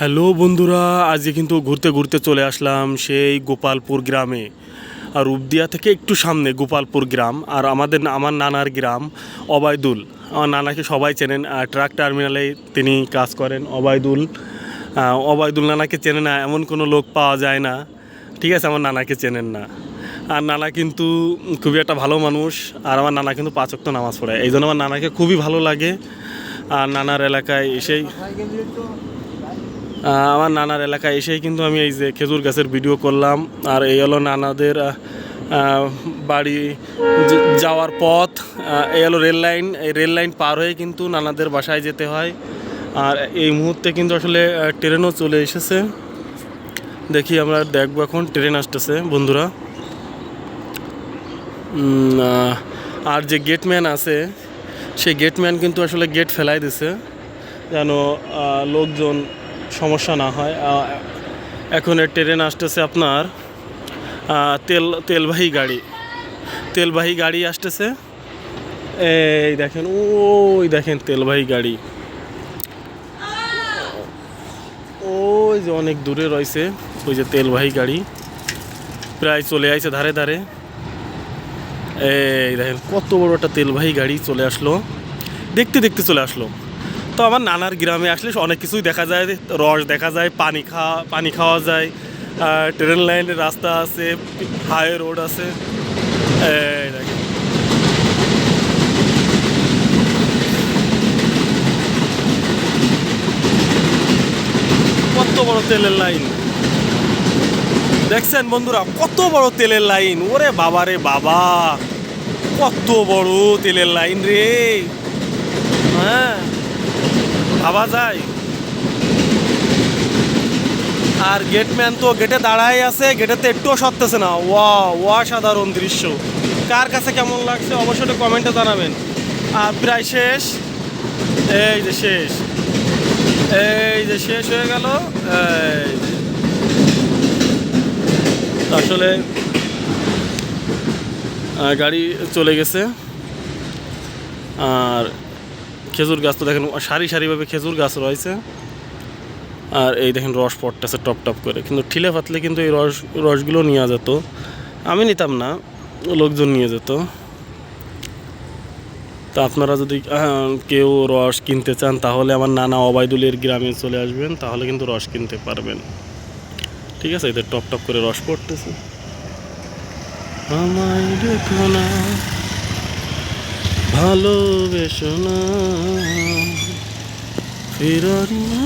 Hello বন্ধুরা, আজকে কিন্তু ঘুরতে ঘুরতে চলে আসলাম সেই গোপালপুর গ্রামে। আর রূপদিয়া থেকে একটু সামনে গোপালপুর গ্রাম, আর আমাদের আমার নানার গ্রাম, অবায়দুল। আমার নানাকে সবাই চেনেন ট্রাক টার্মিনালে তিনি কাজ করেন, অবায়দুল। অবায়দুল নানাকে চেনে না, এমন কোনো লোক পাওয়া যায় না। ঠিক আছে, আমার নানাকে চেনেন না। আর নানা কিন্তু খুবই একটা ভালো মানুষ, আর আমার নানা কিন্তু পাঁচক্ত নামাজ পড়ে। এই জন্য আমার নানাকে খুবই ভালো লাগে, আর নানার এলাকায় এসেই আমার নানার এলাকায় এসেই কিন্তু আমি এই যে খেজুর গাছের ভিডিও করলাম। আর এই হলো নানাদের বাড়ি যাওয়ার পথ। এই হলো রেল লাইন এই রেল লাইন পার হয়ে কিন্তু নানাদের বাসায় যেতে হয়। আর এই মুহূর্তে কিন্তু আসলে ট্রেনও চলে এসেছে। দেখি আমরা দেখব এখন ট্রেন আসতেছে, বন্ধুরা। আর যে গেটম্যান আছে, সেই গেটম্যান কিন্তু আসলে গেট ফেলাই দিছে। যেন লোকজন সমস্যা না হয়। এখন ট্রেন আসতেছে আপনার তেল, তেলবাহী গাড়ি। তেলবাহী গাড়ি আসতেছে। এই দেখেন, ওই দেখেন তেলবাহী গাড়ি। ওই যে অনেক দূরে রয়েছে ওই যে তেলবাহী গাড়ি। প্রায় চলে আইছে ধারে ধারে। এই দেখেন, কত বড় একটা তেলবাহী গাড়ি চলে আসলো। দেখতে দেখতে চলে আসলো। তো আমার নানার গ্রামে আসলে অনেক কিছুই দেখা যায়। রস দেখা যায়, পানি খাওয়া পানি খাওয়া যায়। ট্রেন লাইনের রাস্তা আছে, হাই রোড আছে। কত বড় তেলের লাইন। দেখছেন বন্ধুরা, কত বড় তেলের লাইন। ওরে বাবা রে বাবা, কত বড় তেলের লাইন রে। হ্যাঁ। ভাবা যায় আর গেটম্যান তো গেটে দাঁড়াই আছে, গেটেতে একটুও সরতেছে না। ওয়া সাধারণ দৃশ্য। কার কাছে কেমন লাগছে অবশ্যই কমেন্টে জানাবেন। আর প্রায় শেষ। এই যে শেষ। এই যে শেষ হয়ে গেল। আসলে গাড়ি চলে গেছে। আর খেজুর গাছ তো দেখেন, সারি সারিভাবে খেজুর গাছ রয়েছে। আর এই দেখেন রস পড়তেছে টপ টপ করে। কিন্তু ঠিলে পাতলে কিন্তু এই রস, রসগুলো নিয়ে যেত। আমি নিতাম না, লোকজন নিয়ে যেত। তা আপনারা যদি কেউ রস কিনতে চান, তাহলে আমার নানা অবায়দুলের গ্রামে চলে আসবেন, তাহলে কিন্তু রস কিনতে পারবেন। ঠিক আছে, এদের টপ টপ করে রস পড়তেছে। আমায় দেখো না। ভালোবেসো না না।